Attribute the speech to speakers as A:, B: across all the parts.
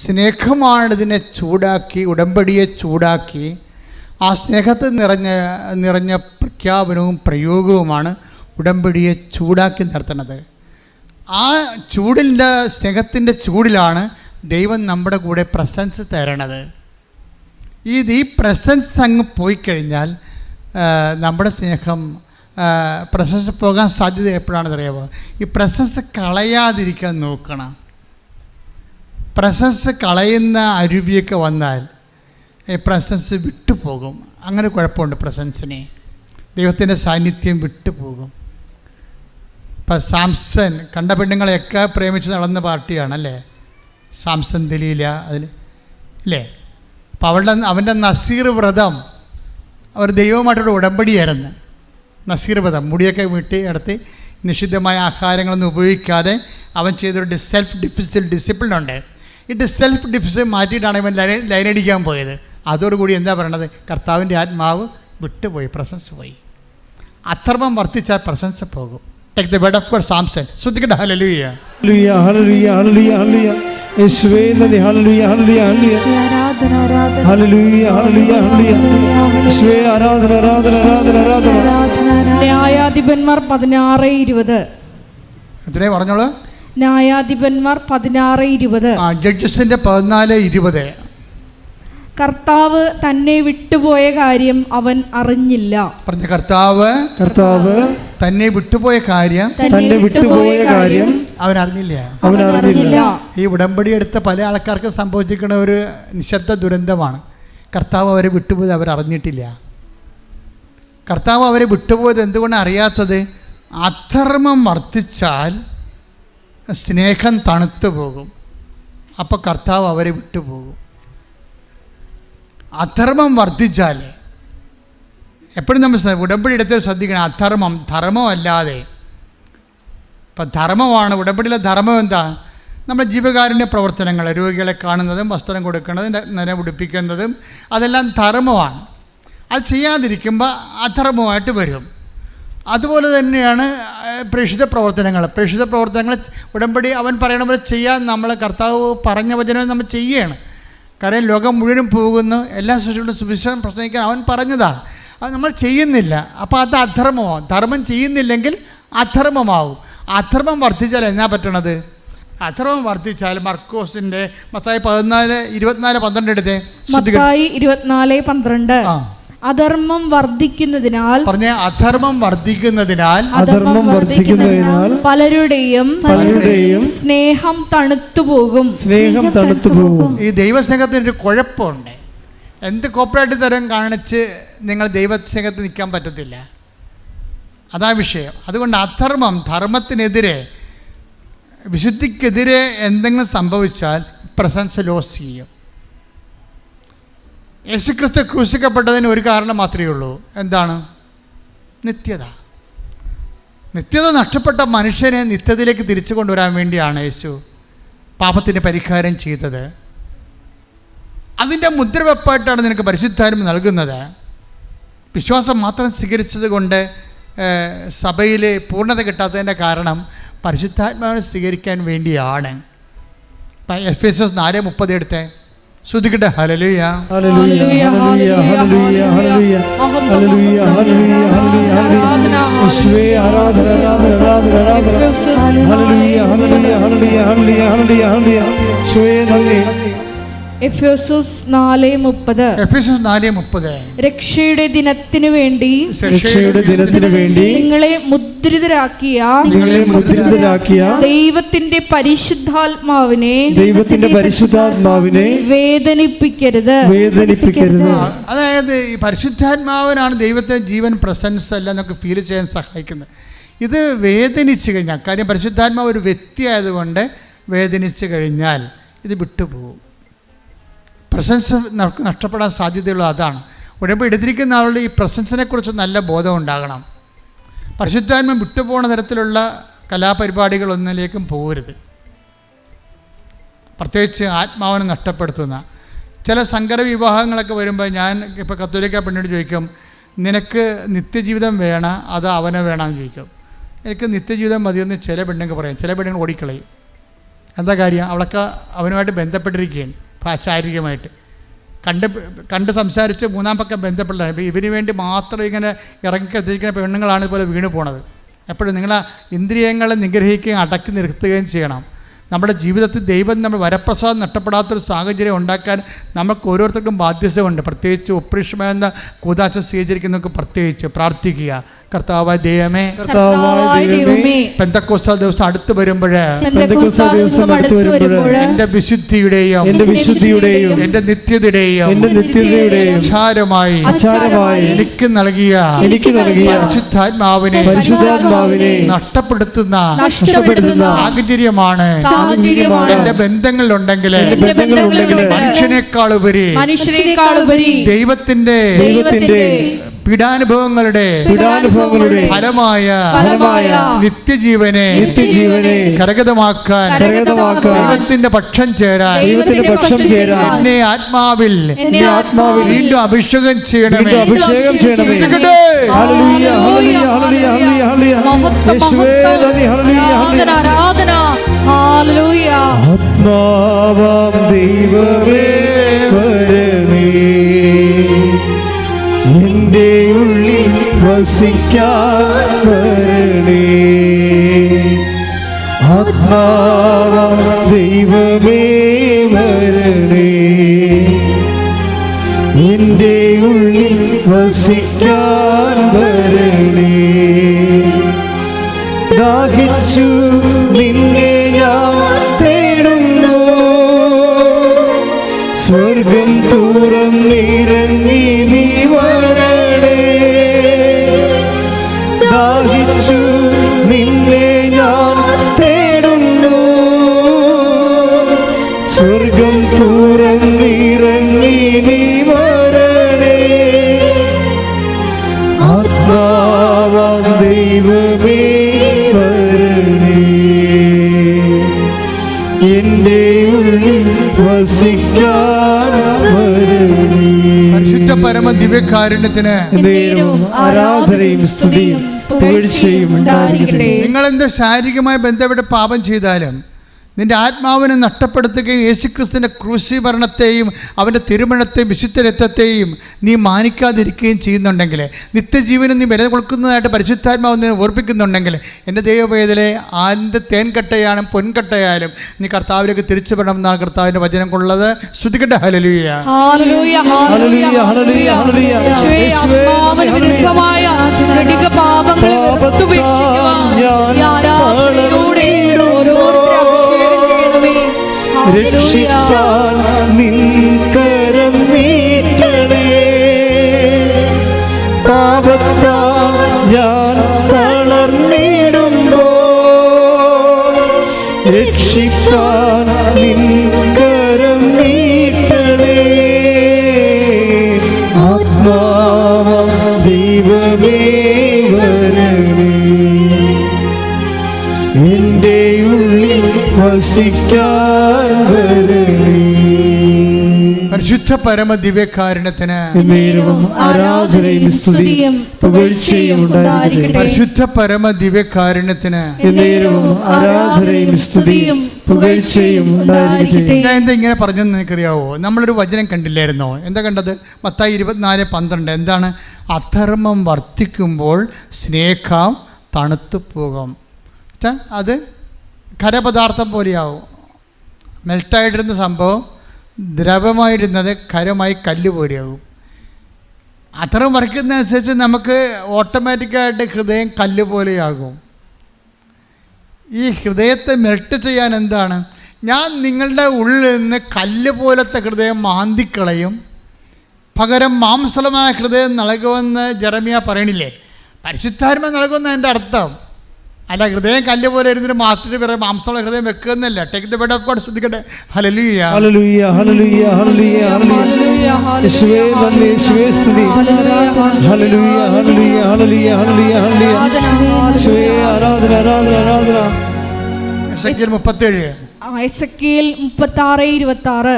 A: സ്നേഹമാണ് ഇതിനെ ചൂടാക്കി ഉടമ്പടിയെ ചൂടാക്കി ആ സ്നേഹത്തിൽ നിറഞ്ഞ നിറഞ്ഞ പ്രഖ്യാപനവും പ്രയോഗവുമാണ് ഉടമ്പടിയെ ചൂടാക്കി നിർത്തുന്നത് ആ ചൂടിന്റെ സ്നേഹത്തിന്റെ ചൂടിലാണ് ദൈവം നമ്മുടെ കൂടെ പ്രസൻസ് തരണത്. ഇത് ഈ പ്രസൻസ് അങ്ങ് പോയി കഴിഞ്ഞാൽ നമ്മുടെ സ്നേഹം പ്രസൻസ് പോകാൻ സാധ്യത എപ്പോഴാണെന്ന് അറിയാമോ ഈ പ്രസൻസ് കളയാതിരിക്കാൻ നോക്കണം. പ്രസൻസ് കളയുന്ന അരുവിയൊക്കെ വന്നാൽ പ്രസൻസ് വിട്ടുപോകും. അങ്ങനെ കുഴപ്പമുണ്ട് പ്രസൻസിനെ ദൈവത്തിന്റെ സാന്നിധ്യം വിട്ടുപോകും. ഇപ്പം സാംസൺ കണ്ട പെണ്ണുങ്ങളെയൊക്കെ പ്രേമിച്ച് നടന്ന പാർട്ടിയാണല്ലേ? സാംസൺ ദലീല അതിൽ അല്ലേ? അപ്പം അവളുടെ അവന്റെ നസീർ വ്രതം അവർ ദൈവമായിട്ടൊരു ഉടമ്പടിയായിരുന്നു. നസീർ വ്രതം മുടിയൊക്കെ വീട്ടി നടത്തി നിഷിദ്ധമായ ആഹാരങ്ങളൊന്നും ഉപയോഗിക്കാതെ അവൻ ചെയ്തൊരു സെൽഫ് ഡിഫിസിൽ ഡിസിപ്ലിൻ ഉണ്ട്. ഡി സെൽഫ് ഡിഫൻസ് മാറ്റിയിട്ടാണ് ഇവൻ ലൈൻ ലൈനടിക്കാൻ പോയത്. അതോടുകൂടി എന്താ പറയണത്? കർത്താവിന്റെ ആത്മാവ് വിട്ടുപോയി പ്രശംസ പോയി. അധർമ്മം വർദ്ധിച്ചാൽ പ്രസൻസ് പോകും. Take the bed of God Samson ശ്രദ്ധിക്കട്ടെ hallelujah
B: hallelujah hallelujah hallelujah hallelujah യേശുവേ നന്ദി. ഹല്ലേലൂയ ഹല്ലേലൂയ ഹല്ലേലൂയ
C: ആരാധന ആരാധന.
B: ഹല്ലേലൂയ ഹല്ലേലൂയ ഹല്ലേലൂയ യേശുവേ ആരാധന ആരാധന ആരാധന. ആരാധന
C: ആരാധന.
D: ന്യായാധിപന്മാർ പതിനാറ് ഇരുപത്.
A: എത്രയാ പറഞ്ഞോളൂ?
D: ന്യായാധിപന്മാർ പതിനാറ് ഇരുപത്.
A: ആ ജഡ്ജസിന്റെ പതിനാല് ഇരുപത്.
D: കർത്താവ് തന്നെ വിട്ടുപോയ കാര്യം അവൻ അറിഞ്ഞില്ല.
A: പറഞ്ഞ കർത്താവ്
B: കർത്താവ്
A: തന്നെ വിട്ടുപോയ കാര്യം
B: തന്നെ വിട്ടുപോയ കാര്യം
A: അവൻ അറിഞ്ഞില്ല.
B: അവൻ അറിഞ്ഞില്ല.
A: ഈ ഉടമ്പടി എടുത്ത പല ആൾക്കാർക്ക് സംഭവിച്ചിരിക്കുന്ന ഒരു നിശബ്ദ ദുരന്തമാണ്. കർത്താവ് അവരെ വിട്ടുപോയത് അവർ അറിഞ്ഞിട്ടില്ല. കർത്താവ് അവരെ വിട്ടുപോയത് എന്തുകൊണ്ടാണ് അറിയാത്തത്? അധർമ്മം വർദ്ധിച്ചാൽ സ്നേഹം തണുത്തു പോകും. അപ്പോൾ കർത്താവ് അവരെ വിട്ടുപോകും അധർമ്മം വർദ്ധിച്ചാൽ എപ്പോഴും നമ്മൾ ഉടമ്പടി എടുത്ത് ശ്രദ്ധിക്കണം. അധർമ്മം ധർമ്മമല്ലാതെ ഇപ്പം ധർമ്മമാണ്. ഉടമ്പടിയിലെ ധർമ്മം എന്താ? നമ്മുടെ ജീവകാരുണ്യ പ്രവർത്തനങ്ങൾ രോഗികളെ കാണുന്നതും വസ്ത്രം കൊടുക്കുന്നതും നില നന ഉടുപ്പിക്കുന്നതും അതെല്ലാം ധർമ്മമാണ്. അത് ചെയ്യാതിരിക്കുമ്പോൾ അധർമ്മമായിട്ട് വരും. അതുപോലെ തന്നെയാണ് പ്രേഷിത പ്രേക്ഷിത പ്രവർത്തനങ്ങൾ. പ്രേക്ഷിത പ്രവർത്തനങ്ങൾ ഉടമ്പടി അവൻ പറയണ പോലെ ചെയ്യാൻ നമ്മൾ കർത്താവ് പറഞ്ഞ വചനം നമ്മൾ ചെയ്യുകയാണ് കാരണം ലോകം മുഴുവനും പോകുന്നു എല്ലാ സൃഷ്ടികളും സുവിശേഷം പ്രസംഗിക്കാൻ അവൻ പറഞ്ഞതാണ്. അത് നമ്മൾ ചെയ്യുന്നില്ല. അപ്പോൾ അത് അധർമ്മമാവും. ധർമ്മം ചെയ്യുന്നില്ലെങ്കിൽ അധർമ്മമാവും. അധർമ്മം വർദ്ധിച്ചാൽ എന്നാ പറ്റണത്? അധർമ്മം വർദ്ധിച്ചാൽ മർക്കോസിന്റെ മത്തായി പതിനാല് ഇരുപത്തിനാല് പന്ത്രണ്ട് എടുത്തേ.
D: ഇരുപത്തിനാല് പന്ത്രണ്ട്.
A: ആ.
D: അധർമ്മം വർദ്ധിക്കുന്നതിനാൽ
A: പറഞ്ഞ അധർമ്മം വർദ്ധിക്കുന്നതിനാൽ
B: അധർമ്മം വർദ്ധിക്കുന്നതിനാൽ
D: പലരുടെയും
B: പലരുടെയും
D: സ്നേഹം തണുത്തുപോകും.
B: സ്നേഹം തണുത്തു പോകും
A: ഈ ദൈവസ്നേഹത്തിന് ഒരു കുഴപ്പമുണ്ട്. എന്ത് കോപ്പറേറ്റ് തരം കാണിച്ച് നിങ്ങൾ ദൈവസ്നേഹത്തിൽ നിൽക്കാൻ പറ്റത്തില്ല? അതാ വിഷയം. അതുകൊണ്ട് അധർമ്മം ധർമ്മത്തിനെതിരെ വിശുദ്ധിക്കെതിരെ എന്തെങ്കിലും സംഭവിച്ചാൽ പ്രശംസ ലോസ് ചെയ്യും. യേശുക്രിസ്തു ക്രൂശിക്കപ്പെട്ടതിന് ഒരു കാരണം മാത്രമേ ഉള്ളൂ. എന്താണ്? നിത്യത. നിത്യത നഷ്ടപ്പെട്ട മനുഷ്യനെ നിത്യതയിലേക്ക് തിരിച്ചു കൊണ്ടുവരാൻ വേണ്ടിയാണ് യേശു പാപത്തിന് പരിഹാരം ചെയ്തത്. അതിന്റെ മുദ്രവെപ്പായിട്ടാണ് നിനക്ക് പരിശുദ്ധാരം നൽകുന്നത്. വിശ്വാസം മാത്രം സ്വീകരിച്ചത് കൊണ്ട് സഭയിൽ പൂർണത കിട്ടാത്തതിന്റെ കാരണം പരിശുദ്ധാത്മാവിനെ സ്വീകരിക്കാൻ വേണ്ടിയാണ്. എഫ് എസ് എസ് നാല് മുപ്പത് എടുത്തേ. ശ്രദ്ധിക്കട്ടെ ഹലലുയ
B: ആരാധന ആരാധന ആരാധന
D: രക്ഷയുടെ ദിനത്തിനു വേണ്ടി
B: രക്ഷയുടെ ദിനത്തിന് വേണ്ടി
D: നിങ്ങളെ മുദ്രിതരാക്കിയ
B: നിങ്ങളെ മുദ്രിതരാക്കിയ
D: ദൈവത്തിന്റെ പരിശുദ്ധാത്മാവിനെ
B: ദൈവത്തിന്റെ പരിശുദ്ധാത്മാവിനെ
D: വേദനിപ്പിക്കരുത്.
B: വേദനിപ്പിക്കരുത്.
A: അതായത് ഈ പരിശുദ്ധാത്മാവിനാണ് ദൈവത്തെ ജീവൻ പ്രസൻസ് അല്ല എന്നൊക്കെ ഫീൽ ചെയ്യാൻ സഹായിക്കുന്നത്. ഇത് വേദനിച്ചു കഴിഞ്ഞാൽ കാര്യം പരിശുദ്ധാത്മാവ് ഒരു വ്യക്തി ആയതുകൊണ്ട് വേദനിച്ചു കഴിഞ്ഞാൽ ഇത് വിട്ടുപോകും. പ്രസൻസ് നഷ്ടപ്പെടാൻ സാധ്യതയുള്ളത് അതാണ്. ഉടമ്പോൾ എടുത്തിരിക്കുന്ന ആളുടെ ഈ പ്രസൻസിനെക്കുറിച്ച് നല്ല ബോധം ഉണ്ടാകണം. പരിശുദ്ധാത്മ വിട്ടുപോകുന്ന തരത്തിലുള്ള കലാപരിപാടികളൊന്നിലേക്കും പോകരുത്. പ്രത്യേകിച്ച് ആത്മാവിനെ നഷ്ടപ്പെടുത്തുന്ന. ചില സങ്കര വിവാഹങ്ങളൊക്കെ വരുമ്പോൾ ഞാൻ ഇപ്പോൾ കത്തോലിക്ക പെണ്ണോട് ചോദിക്കും നിനക്ക് നിത്യജീവിതം വേണം? അത് അവനെ വേണമെന്ന് ചോദിക്കും. എനിക്ക് നിത്യജീവിതം മതിയെന്ന് ചില പെണ്ണുങ്ങൾക്ക് പറയാം. ചില പെണ്ണുങ്ങൾ ഓടിക്കളയും. എന്താ കാര്യം? അവളൊക്കെ അവനുമായിട്ട് ബന്ധപ്പെട്ടിരിക്കുകയാണ്. ശാരീരികമായിട്ട് കണ്ട് കണ്ട് സംസാരിച്ച് മൂന്നാം പക്കം ബന്ധപ്പെട്ട ഇപ്പം ഇവന് വേണ്ടി മാത്രം ഇങ്ങനെ ഇറങ്ങിക്കത്തിരിക്കുന്ന പെണ്ണുങ്ങളാണ് ഇതുപോലെ വീണ് പോണത്. എപ്പോഴും നിങ്ങളെ ഇന്ദ്രിയങ്ങളെ നിഗ്രഹിക്കുകയും അടക്കി നിർത്തുകയും ചെയ്യണം. നമ്മുടെ ജീവിതത്തിൽ ദൈവം നമ്മൾ വരപ്രസാദം നഷ്ടപ്പെടാത്തൊരു സാഹചര്യം ഉണ്ടാക്കാൻ നമുക്ക് ഓരോരുത്തർക്കും ബാധ്യതയുണ്ട്. പ്രത്യേകിച്ച് ഉപ്രീഷമെന്ന കൂതാശ സ്വീകരിക്കുന്നവർക്ക് പ്രത്യേകിച്ച് പ്രാർത്ഥിക്കുക.
B: കർത്താവായ ദൈവമേ
A: പെന്തക്കോസ്താൽ ദിവസം അടുത്ത് വരുമ്പോൾ
D: എന്റെ ദിവസം അടുത്തു വരുമ്പോൾ
A: എന്റെ വിശുദ്ധിയുടെയും
B: എന്റെ വിശുദ്ധിയുടെയും
A: എന്റെ നിത്യതയുടെയും
B: എന്റെ നിത്യതയുടെയും
A: അചാരമായി
B: അചാരമായി
A: എനിക്ക് നൽകിയ
B: എനിക്ക് നൽകിയ
A: പരിശുദ്ധാത്മാവിനെ
B: പരിശുദ്ധാത്മാവിനെ
A: നഷ്ടപ്പെടുത്തുന്ന
D: നഷ്ടപ്പെടുത്തുന്ന
A: സാഹചര്യമാണ്. എന്റെ ബന്ധങ്ങളിലുണ്ടെങ്കിൽ
B: എന്റെ ബന്ധങ്ങളുണ്ടെങ്കിൽ
A: മനുഷ്യനേക്കാൾ ഉപരി ദൈവത്തിന്റെ
B: ദൈവത്തിന്റെ
A: പീഡാനുഭവങ്ങളുടെ
B: പീഡാനുഭവങ്ങളുടെ
A: ഫലമായ
B: ഫലമായ
A: നിത്യജീവനെ
B: നിത്യജീവനെ
A: കരഗതമാക്കാൻ
B: കരഗതമാക്കാൻ
A: ദൈവത്തിന്റെ പക്ഷം ചേരാൻ
B: ദൈവത്തിന്റെ പക്ഷം ചേരാൻ
A: എന്നെ ആത്മാവിൽ
B: എന്നെ ആത്മാവിൽ
A: വീണ്ടും അഭിഷേകം ചെയ്യണമേ.
B: വീണ്ടും അഭിഷേകം ചെയ്യണമേ.
A: ശ്രദ്ധിക്കട്ടെ.
B: Hallelujah hallelujah hallelujah hallelujah hallelujah യേശുവേ നന്ദി ഹല്ലേലൂയ ഹല്ലേലൂയ.
D: ആരാധന. ഹല്ലേലൂയ.
B: ആത്മാവാം ദൈവമേ. വസിക്കാൻ വരണേ ആത്മാവാം ദൈവമേ വരണേ. എന്റെ ഉള്ളിൽ വസിക്കാൻ വരണേ. ദാഹിച്ചു നിന്നെ
A: പരമ ദിവ്യകാരുണ്യത്തിന്
B: ആരാധനയും സ്തുതിയും പുകഴ്ചയും ഉണ്ടായിരിക്കട്ടെ.
A: നിങ്ങൾ എന്ത് ശാരീരികമായി ബന്ധപ്പെട്ട് പാപം ചെയ്താലും നിന്റെ ആത്മാവിനെ നഷ്ടപ്പെടുത്തുകയും യേശുക്രിസ്തുവിന്റെ ക്രൂശീകരണത്തെയും അവന്റെ തിരുമണത്തെയും വിശുദ്ധ രക്തത്തെയും നീ മാനിക്കാതിരിക്കുകയും ചെയ്യുന്നുണ്ടെങ്കിൽ നിത്യജീവനം നീ വില കൊടുക്കുന്നതായിട്ട് പരിശുദ്ധാത്മാവ് നീ ഓർപ്പിക്കുന്നുണ്ടെങ്കിൽ എന്റെ ദൈവവേദലെ ആന്റെ തേൻകട്ടയാലും പൊൻകട്ടയായാലും നീ കർത്താവിലേക്ക് തിരിച്ചു വിടണം എന്നാണ് കർത്താവിന്റെ വചനം കൊള്ളത് ശ്രുതിക്കട്ടെ hallelujah
D: hallelujah
B: hallelujah, hallelujah, hallelujah.
D: യേശുവേ,
B: യേശുവേ,
D: ആത്മാവിന്. വിരുദ്ധമായ പാപങ്ങളെ
B: രക്ഷിക്കാൻ നിൻകരം നീട്ടണേ. പാപത്താൽ ഞാൻ തളർന്നിടുമ്പോ രക്ഷിക്കാൻ നിൻകരം നീട്ടണേ. ആത്മാവം ദൈവമേ. വസിക്കാൻ വരണേ
A: പരിശുദ്ധ പരമ
B: ദിവ്യകാരണത്തിന് ആരാധനയും സ്തുതിയും പുകഴ്ചയും ഉണ്ടായിരിക്കട്ടെ.
A: പരിശുദ്ധ പരമ
B: ദിവ്യകാരണത്തിന് ആരാധനയും സ്തുതിയും പുകഴ്ചയും ഉണ്ടായിരിക്കട്ടെ.
A: ഞാൻ എന്താ ഇങ്ങനെ പറഞ്ഞെന്ന് നിനക്കറിയാവോ? നമ്മളൊരു വചനം കണ്ടില്ലായിരുന്നോ? എന്താ കണ്ടത്? മത്തായി ഇരുപത്തിനാല് പന്ത്രണ്ട്. എന്താണ്? അധർമ്മം വർദ്ധിക്കുമ്പോൾ സ്നേഹം തണുത്തു പോകും അത് ഖരപദാർത്ഥം പോലെയാവും. മെൽട്ടായിട്ടിരുന്ന സംഭവം ദ്രവമായിരുന്നത് ഖരമായി കല്ല് പോലെയാവും. വർക്കുന്ന വരയ്ക്കുന്നതനുസരിച്ച് നമുക്ക് ഓട്ടോമാറ്റിക്കായിട്ട് ഹൃദയം കല്ല് പോലെയാകും. ഈ ഹൃദയത്തെ മെൽട്ട് ചെയ്യാൻ എന്താണ്? ഞാൻ നിങ്ങളുടെ ഉള്ളിൽ നിന്ന് കല്ല് പോലത്തെ ഹൃദയം മാന്തിക്കളയും. പകരം മാംസളമായ ഹൃദയം നൽകുമെന്ന് ജെറമിയ പറയണില്ലേ? പരിശുദ്ധാത്മ നൽകുമെന്ന് എന്റെ അർത്ഥം. അല്ല ഹൃദയം കല്ല് പോലെ ഇരുന്നിട്ട് മാസ്റ്റർ പറയാം മാംസമുള്ള ഹൃദയം വെക്കുന്നില്ല. Take the bed of God ശ്രദ്ധിക്കട്ടെ. Hallelujah
B: hallelujah hallelujah hallelujah
D: hallelujah
B: യേശുവേ നന്ദി യേശുവേ സ്തുതി. ഹലലുയ ഹലലുയ ഹലലുയ ഹലലുയ ഹലലുയ യേശുവേ ആരാധന ആരാധന ആരാധന.
A: എസക്കിയൽ 37
D: എസക്കിയൽ
A: 36 26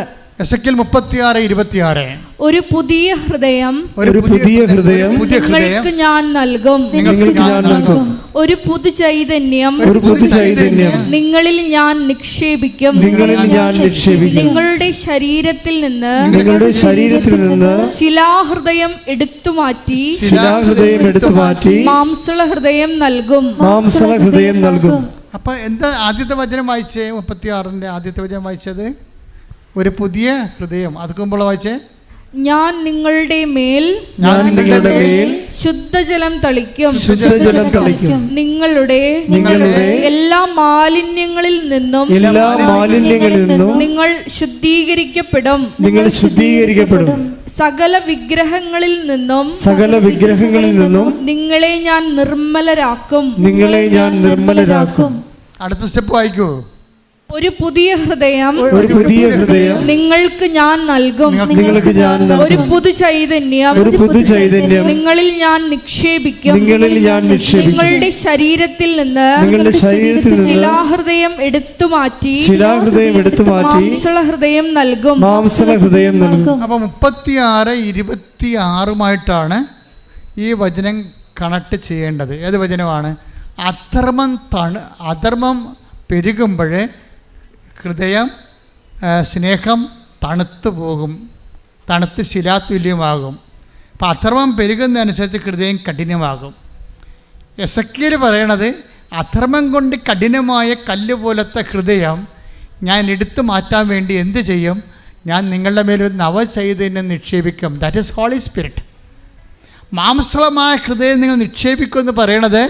D: ഒരു പുതിയ ഹൃദയം
B: ഒരു പുതിയ ഹൃദയം
A: പുതിയ ഹൃദയം
D: നിങ്ങൾക്ക് ഞാൻ നൽകും.
B: നിങ്ങൾക്ക് ഞാൻ നൽകും.
D: ഒരു പുതു ചൈതന്യം
B: ഒരു പുതു ചൈതന്യം
D: നിങ്ങളിൽ ഞാൻ നിക്ഷേപിക്കും.
B: നിങ്ങളിൽ ഞാൻ നിക്ഷേപിക്കും.
D: നിങ്ങളുടെ ശരീരത്തിൽ നിന്ന്
B: നിങ്ങളുടെ ശരീരത്തിൽ നിന്ന്
D: ശിലാഹൃദയം എടുത്തു മാറ്റി
B: ശിലാഹൃദയം എടുത്തു മാറ്റി
D: മാംസള ഹൃദയം നൽകും.
B: മാംസള ഹൃദയം നൽകും.
A: അപ്പൊ എന്താ ആദ്യത്തെ വചനം വായിച്ചേ? മുപ്പത്തിയാറിന്റെ ആദ്യത്തെ വചനം വായിച്ചത്? ഒരു പുതിയ ഹൃദയം. അതുക്കുമ്പോൾ വായിച്ചേ?
D: ഞാൻ നിങ്ങളുടെ മേൽ
B: ഞാൻ നിങ്ങളുടെ മേൽ
D: ശുദ്ധജലം തളിക്കും.
B: ശുദ്ധജലം തളിക്കും.
D: നിങ്ങളുടെ
B: നിങ്ങളുടെ
D: എല്ലാ മാലിന്യങ്ങളിൽ നിന്നും
B: എല്ലാ മാലിന്യങ്ങളിൽ നിന്നും
D: നിങ്ങൾ ശുദ്ധീകരിക്കപ്പെടും.
B: നിങ്ങൾ ശുദ്ധീകരിക്കപ്പെടും.
D: സകല വിഗ്രഹങ്ങളിൽ നിന്നും
B: സകല വിഗ്രഹങ്ങളിൽ നിന്നും
D: നിങ്ങളെ ഞാൻ നിർമ്മലരാക്കും.
B: നിങ്ങളെ ഞാൻ നിർമ്മലരാക്കും.
A: അടുത്ത സ്റ്റെപ്പ് വായിക്കൂ.
D: ഒരു പുതിയ ഹൃദയം
B: ഒരു പുതിയ ഹൃദയം
D: നിങ്ങൾക്ക് ഞാൻ നൽകും.
B: നിങ്ങൾക്ക് ഞാൻ
D: ഒരു പുതു ചൈതന്യം
B: ഒരു പുതു ചൈതന്യം
D: നിങ്ങളിൽ ഞാൻ നിക്ഷേപിക്കും.
B: നിങ്ങളിൽ ഞാൻ നിക്ഷേപിക്കും.
D: നിങ്ങളുടെ ശരീരത്തിൽ നിന്ന്
B: നിങ്ങളുടെ ശരീരത്തിൽ നിന്ന്
D: ശിലാഹൃദയം എടുത്തു മാറ്റി.
B: ശിലാഹൃദയം എടുത്തു മാറ്റി
D: മാംസള ഹൃദയം നൽകും.
B: മാംസള ഹൃദയം നൽകും.
A: അപ്പോൾ മുപ്പത്തിയാറ് ഇരുപത്തി ആറുമായിട്ടാണ് ഈ വചനം കണക്ട് ചെയ്യേണ്ടത്. ഏത് വചനമാണ്? അധർമ്മം തണു അധർമ്മം പെരുകുമ്പോൾ ഹൃദയം സ്നേഹം തണുത്തു പോകും. തണുത്ത് ശിലാതുല്യമാകും. അപ്പം അധർമ്മം പെരുകുന്നതനുസരിച്ച് ഹൃദയം കഠിനമാകും. എസക്കിയൽ പറയണത് അധർമ്മം കൊണ്ട് കഠിനമായ കല്ല് പോലത്തെ ഹൃദയം ഞാൻ എടുത്തു മാറ്റാൻ വേണ്ടി എന്ത് ചെയ്യും? ഞാൻ നിങ്ങളുടെ മേലൊരു നവചൈതന്യം നിക്ഷേപിക്കും. ദാറ്റ് ഈസ് ഹോളി സ്പിരിറ്റ് മാംസളമായ ഹൃദയം നിങ്ങൾ നിക്ഷേപിക്കുമെന്ന് പറയണത്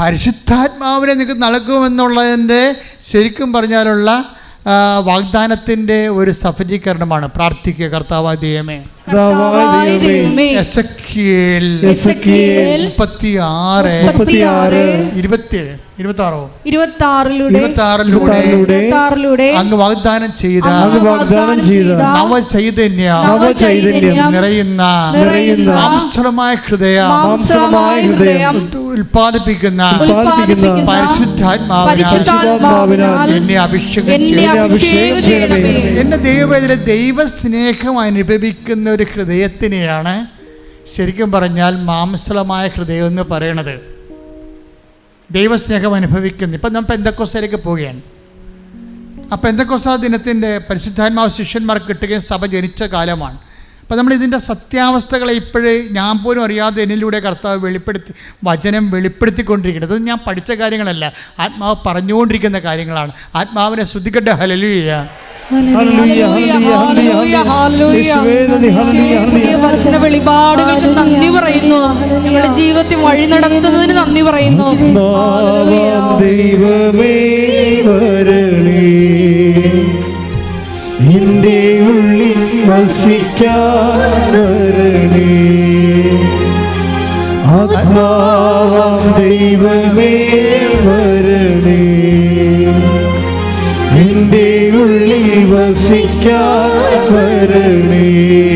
A: പരിശുദ്ധാത്മാവിനെ നിങ്ങൾക്ക് നൽകുമെന്നുള്ളതിന്റെ ശരിക്കും പറഞ്ഞാലുള്ള വാഗ്ദാനത്തിന്റെ ഒരു സഫലീകരണമാണ് പ്രാർത്ഥിക്കുക കർത്താവായ ദൈവമേ.
B: കർത്താവായ ദൈവമേ,
A: എസക്കിയേൽ
B: എസെക്കിയേൽ
A: മുപ്പത്തി ആറ്
B: മുപ്പത്തിയാറ്.
A: ഇരുപത്തിയേഴ് ഇരുപത്തി ആറോ
D: ഇരുപത്തി ആറിലൂടെ
A: ഇരുപത്തി ആറിലൂടെ അങ്ങ് വാഗ്ദാനം ചെയ്ത
B: അങ്ങ് വാഗ്ദാനം ചെയ്ത
A: നവചൈതന്യ
B: നവചൈതന്യം
A: നിറയുന്ന
B: നിറയുന്ന
A: മാംസളമായ ഹൃദയം
D: മാംസമായ ഹൃദയം
A: ഉൽപാദിപ്പിക്കുന്ന
B: ഉൽപാദിപ്പിക്കുന്ന
A: പരിശുദ്ധാത്മാവിനാൽ
D: പരിശുദ്ധാത്മാവിനാൽ
A: എന്നെ അഭിഷേകം
D: എന്നെ
A: ചെയ്യണം
D: അഭിഷേകം ചെയ്യണമേ.
A: എന്റെ ദൈവവേദന ദൈവസ്നേഹം അനുഭവിക്കുന്ന ഒരു ഹൃദയത്തിനെയാണ് ശരിക്കും പറഞ്ഞാൽ മാംസളമായ ഹൃദയം എന്ന് പറയണത് ദൈവസ്നേഹം അനുഭവിക്കുന്നു. ഇപ്പം നമ്മൾ പെന്തക്കോസയിലേക്ക് പോവുകയാണ്. ആ പെന്തക്കോസ ദിനത്തിന്റെ പരിശുദ്ധാത്മാവ് ശിഷ്യന്മാർക്ക് കിട്ടുകയും സഭ ജനിച്ച കാലമാണ്. അപ്പം നമ്മൾ ഇതിന്റെ സത്യാവസ്ഥകളെ ഇപ്പോഴേ ഞാൻ പോലും അറിയാതെ എന്നിലൂടെ കർത്താവ് വെളിപ്പെടുത്തി വചനം വെളിപ്പെടുത്തിക്കൊണ്ടിരിക്കുന്നത്. ഞാൻ പഠിച്ച കാര്യങ്ങളല്ല. ആത്മാവ് പറഞ്ഞുകൊണ്ടിരിക്കുന്ന കാര്യങ്ങളാണ്. ആത്മാവിനെ ശ്രദ്ധിക്കട്ടെ ഹലലു
B: ഹല്ലേലൂയ,
D: വചന വെളിപാടുകൾക്ക് നന്ദി പറയുന്നു. ഞങ്ങളുടെ ജീവിതത്തിൽ വഴി നടത്തുന്നതിന് നന്ദി പറയുന്നു.
B: ദൈവമേ വരണേ എന്റെ ഉള്ളിൽ വസിക്കാൻ വരണേ ആത്മാവാം ദൈവമേ വരണേ വസിക്കാൻ വരണേ